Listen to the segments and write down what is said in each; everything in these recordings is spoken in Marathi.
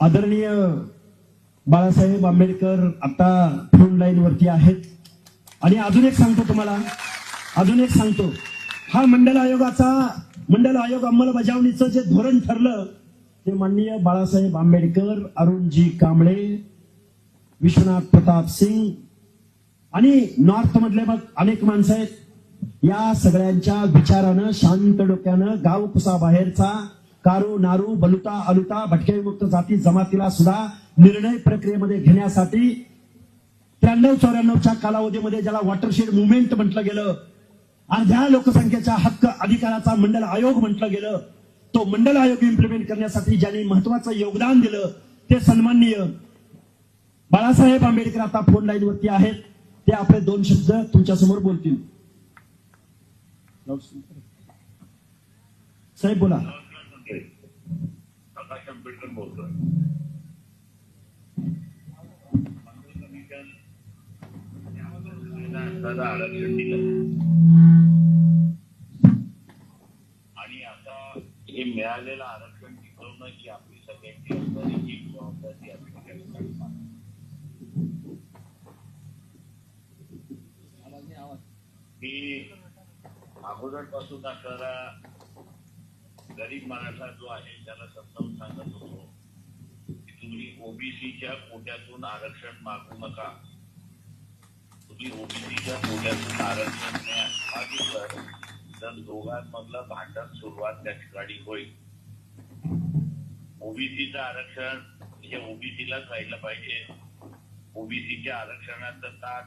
आदरणीय बाळासाहेब आंबेडकर आता फ्रंट लाईन वरती आहेत. आणि अजून एक सांगतो तुम्हाला. अजून एक सांगतो. हा मंडल आयोगाचा मंडल आयोग अंमलबजावणीचं जे धोरण ठरलं ते माननीय बाळासाहेब आंबेडकर अरुणजी कांबळे विश्वनाथ प्रताप सिंग आणि नॉर्थ मधले मग अनेक माणसं आहेत. या सगळ्यांच्या विचारानं शांत डोक्यानं गाव कुसाबाहेरचा कारू नारू बलुता अलुता भटक्याविमुक्त जाती जमातीला सुद्धा निर्णय प्रक्रियेमध्ये घेण्यासाठी त्र्याण्णव चौऱ्याण्णवच्या कालावधीमध्ये ज्याला वॉटरशेड मुवमेंट म्हटलं गेलं अर्ध्या लोकसंख्येच्या हक्क अधिकाराचा मंडल आयोग म्हटलं गेलं तो मंडल आयोग इम्प्लिमेंट करण्यासाठी ज्यांनी महत्वाचं योगदान दिलं ते सन्माननीय बाळासाहेब आंबेडकर आता फोन लाईन वरती आहेत. ते आपले दोन शब्द तुमच्यासमोर बोलतील. साहेब बोला. प्रकाश आंबेडकर बोलतोय. आरक्षण दिलं आणि आता हे मिळालेलं आरक्षण टिकवणं ही आपली सगळ्यांची असणारी एक जबाबदारी आपली सगळ्यांची की अगोदरपासून असणारा गरीब मराठा जो आहे त्याला समजावून सांगत होतो की तुम्ही ओबीसीच्या कोट्यातून आरक्षण मागू नका. तुम्ही ओबीसीच्या कोट्यातून आरक्षण मागितलं तर दोघांमधलं भांडण सुरुवात त्या ठिकाणी होईल. ओबीसीचं आरक्षण हे ओबीसीलाच राहिलं पाहिजे. ओबीसीच्या आरक्षणाचं ताट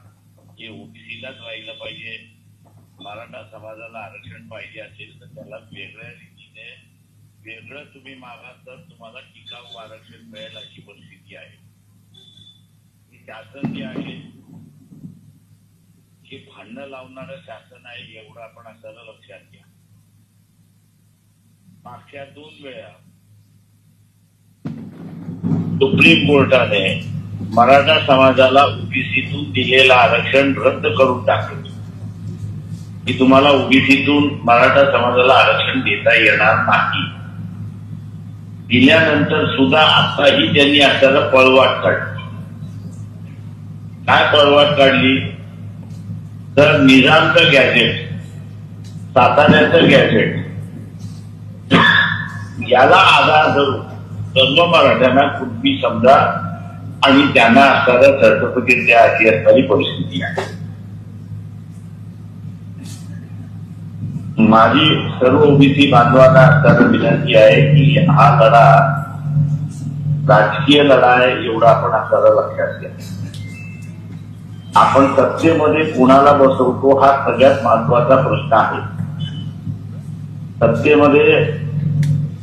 हे ओबीसीलाच राहिलं पाहिजे. मराठा समाजाला आरक्षण पाहिजे असेल तर त्याला वेगळ्या रीतीने वेगळं तुम्ही मागा तर तुम्हाला टिकाऊ आरक्षण मिळेल अशी परिस्थिती आहे. शासन जे आहे हे भांडणं लावणारं शासन आहे एवढं आपण आपल्याला लक्षात घ्या. मागच्या दोन वेळा सुप्रीम कोर्टाने मराठा समाजाला ओबीसीतून दिलेलं आरक्षण रद्द करून टाकलं. की तुम्हाला ओबीसीतून मराठा समाजाला आरक्षण देता येणार नाही. दिल्यानंतर सुद्धा आताही त्यांनी आपल्याला पळवाट काढली. काय पळवाट काढली? तर निजामचं गॅजेट साताऱ्याचं गॅजेट याला आधार धरून सर्व मराठ्यांना कुठली समजा आणि त्यांना असणाऱ्या सर्टिफिकेट द्या अशी असणारी परिस्थिती आहे. माझी सर्व ओबीसी बांधवांना असताना विनंती आहे की हा लढा राजकीय लढा आहे एवढा आपण आपल्याला लक्षात घ्या. आपण सत्तेमध्ये कुणाला बसवतो हा सगळ्यात महत्त्वाचा प्रश्न आहे. सत्तेमध्ये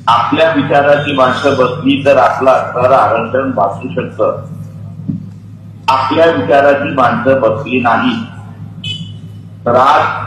आपल्या विचाराची माणसं बसली तर आपला असणारं आरक्षण वाचू शकतं. आपल्या विचाराची माणसं बसली नाही तर आज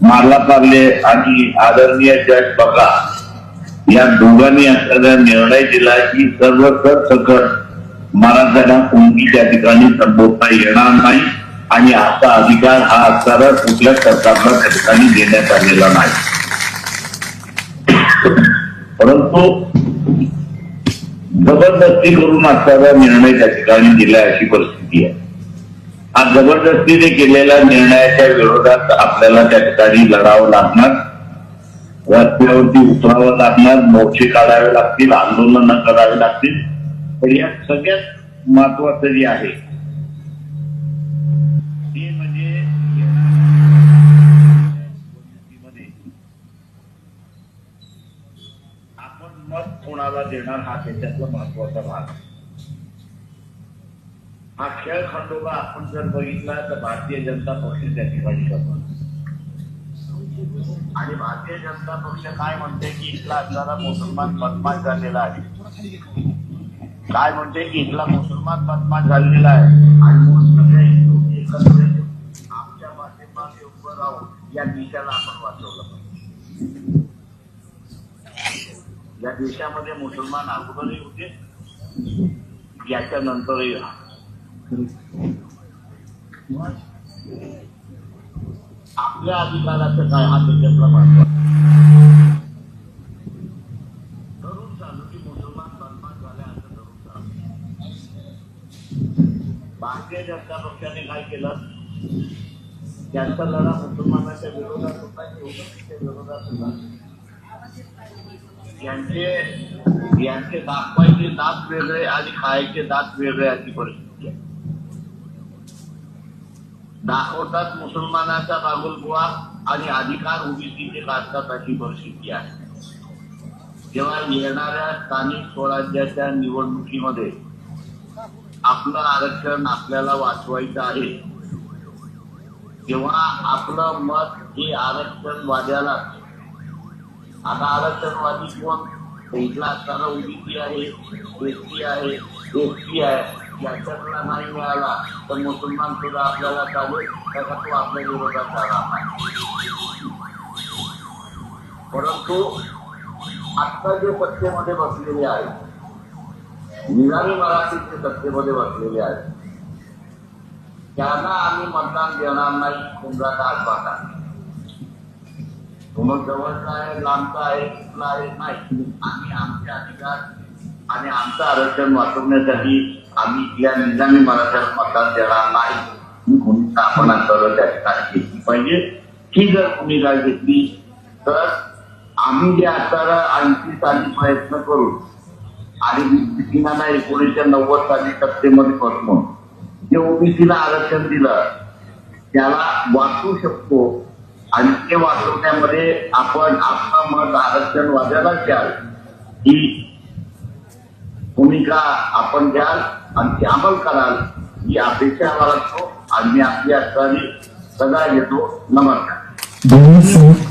माला पार्ले आणि आदरणीय जज बघा या दोघांनी असलेला निर्णय दिला की सर्व सरसकट मराठ्यांना कोणतीच्या ठिकाणी संबोधता येणार नाही आणि असा अधिकार हा असणारा कुठल्या सरकारला त्या ठिकाणी देण्यात आलेला नाही. परंतु जबरदस्ती करून असणारा निर्णय त्या ठिकाणी दिला अशी परिस्थिती आहे. हा जबरदस्तीने केलेल्या निर्णयाच्या विरोधात आपल्याला त्या ठिकाणी लढावं लागणार रस्त्यावरती उतरावं लागणार मोर्चे काढावे लागतील आंदोलन करावे लागतील पण या सगळ्यात महत्वाचं जे आहे ते म्हणजे आपण मत कोणाला देणार हा त्याच्यातला महत्त्वाचा भाग आहे. हा खेळ खंडोबा आपण जर बघितला तर भारतीय जनता पक्ष त्या ठिकाणी करतो. आणि भारतीय जनता पक्ष काय म्हणते की इथला असणारा मुसलमान बदमाश झालेला आहे? काय म्हणते की इथला मुसलमान बदमाश झालेला आहे? आणि सगळे हिंदू एकत्र आमच्या पाठीमागे उभं राहून या देशाला आपण वाचवलं पाहिजे. या देशामध्ये मुसलमान अगोदरही होते याच्या नंतरही राहतो आपल्या अधिकाराचं काय हा भारतीय जनता पक्षाने काय केलं त्यांचा लढा मुसलमानाच्या विरोधात होता की दात वेगळे आणि खायचे दात वेगळे अशी परिस्थिती आहे दाखवतात मुसलमानाचा बागुलबुवा आणि अधिकार ओबीसीचे काढतात अशी परिस्थिती आहे. जेव्हा येणाऱ्या स्थानिक स्वराज्याच्या निवडणुकीमध्ये आपलं आरक्षण आपल्याला वाचवायचं आहे तेव्हा आपलं मत हे आरक्षणवाद्याला आता आरक्षणवादी कोण? इथला असताना ओबीसी आहे एसटी आहे एसटी आहे. याच्यातला नाही मिळाला तर मुसलमान सुद्धा आपल्याला चालेल त्याचा तो आपल्या विरोधात झाला परंतु आत्ता जे सत्तेमध्ये बसलेले आहेत निरामी मराठीचे सत्तेमध्ये बसलेले आहेत त्यांना आम्ही मतदान देणार नाही केंद्राचा आठवडा मग जवळचा आहे लांबचा आहे कुठला आहे नाही. आम्ही आमचे अधिकार आणि आमचं आरक्षण वाचवण्यासाठी आम्ही या निजामी मराठ्याला मतदान देणार नाही. ही भूमिका आपण अंतर्गत त्या ठिकाणी घेतली पाहिजे. ही जर भूमिका घेतली तर आम्ही जे आता ऐंशी साली प्रयत्न करू आणि ओबीसीला एकोणीसशे नव्वद साली सत्तेमध्ये बसलो जे ओबीसीला आरक्षण दिलं त्याला वाचू शकतो. आणि ते वाचवण्यामध्ये आपण आपलं मत आरक्षण वाजायला द्याल. ही भूमिका आपण द्याल आणि ती अंमल कराल ही अपेक्षा बाळगतो आणि मी आपली असताना सदा येतो. नमस्कार.